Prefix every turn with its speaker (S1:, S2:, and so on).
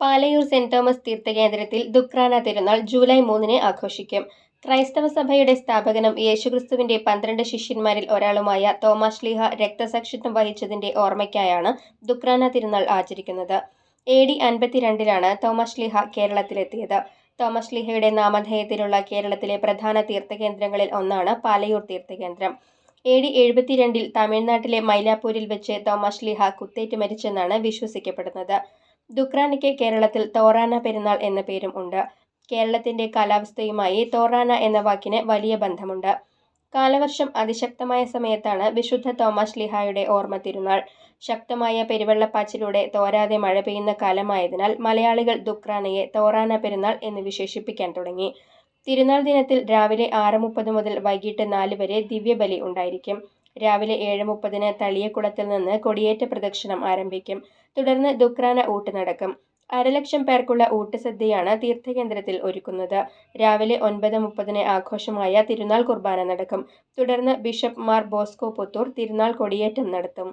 S1: Palayur saint Thomas തീർത്ഥകേന്ദ്രത്തിൽ ദുക്രാന തിരുനാൾ July മൂന്നിന് ആഘോഷിക്കും. ക്രൈസ്തവ സഭയുടെ സ്ഥാപകനും യേശുക്രിസ്തുവിന്റെ പന്ത്രണ്ട് ശിഷ്യന്മാരിൽ ഒരാളുമായ തോമാശ്ലീഹ രക്തസാക്ഷിത്വം വഹിച്ചതിന്റെ ഓർമ്മയ്ക്കായാണ് ദുക്രാന തിരുനാൾ ആചരിക്കുന്നത്. എ ഡി അൻപത്തിരണ്ടിലാണ് തോമാശ്ലീഹ കേരളത്തിലെത്തിയത്. തോമശ്ലീഹയുടെ നാമധേയത്തിലുള്ള കേരളത്തിലെ പ്രധാന തീർത്ഥകേന്ദ്രങ്ങളിൽ ഒന്നാണ് പാലയൂർ തീർത്ഥകേന്ദ്രം. എ ഡി എഴുപത്തിരണ്ടിൽ തമിഴ്നാട്ടിലെ മൈലാപ്പൂരിൽ വെച്ച് തോമാശ്ലീഹ കുത്തേറ്റ് മരിച്ചെന്നാണ് വിശ്വസിക്കപ്പെടുന്നത്. ദുക്രാനയ്ക്ക് കേരളത്തിൽ തോറാന പെരുന്നാൾ എന്ന പേരും ഉണ്ട്. കേരളത്തിന്റെ കാലാവസ്ഥയുമായി തോറാന എന്ന വാക്കിന് വലിയ ബന്ധമുണ്ട്. കാലവർഷം അതിശക്തമായ സമയത്താണ് വിശുദ്ധ തോമസ് ലിഹായുടെ ഓർമ്മ തിരുനാൾ. ശക്തമായ പെരുവെള്ളപ്പാച്ചിലൂടെ തോരാതെ മഴ പെയ്യുന്ന കാലമായതിനാൽ മലയാളികൾ ദുക്രാനയെ തോറാന പെരുന്നാൾ എന്ന് വിശേഷിപ്പിക്കാൻ തുടങ്ങി. തിരുനാൾ ദിനത്തിൽ രാവിലെ ആറ് മുപ്പത് മുതൽ വൈകിട്ട് നാല് വരെ ദിവ്യബലി ഉണ്ടായിരിക്കും. രാവിലെ ഏഴ് മുപ്പതിന് തളിയക്കുളത്തിൽ നിന്ന് കൊടിയേറ്റ പ്രദക്ഷിണം ആരംഭിക്കും. തുടർന്ന് ദുക്രാന ഊട്ട് നടക്കും. അരലക്ഷം പേർക്കുള്ള ഊട്ടുസദ്യയാണ് തീർത്ഥകേന്ദ്രത്തിൽ ഒരുക്കുന്നത്. രാവിലെ ഒൻപത് മുപ്പതിന് ആഘോഷമായ തിരുനാൾ കുർബാന നടക്കും. തുടർന്ന് ബിഷപ്പ് മാർ ബോസ്കോ പുത്തൂർ തിരുനാൾ കൊടിയേറ്റം നടത്തും.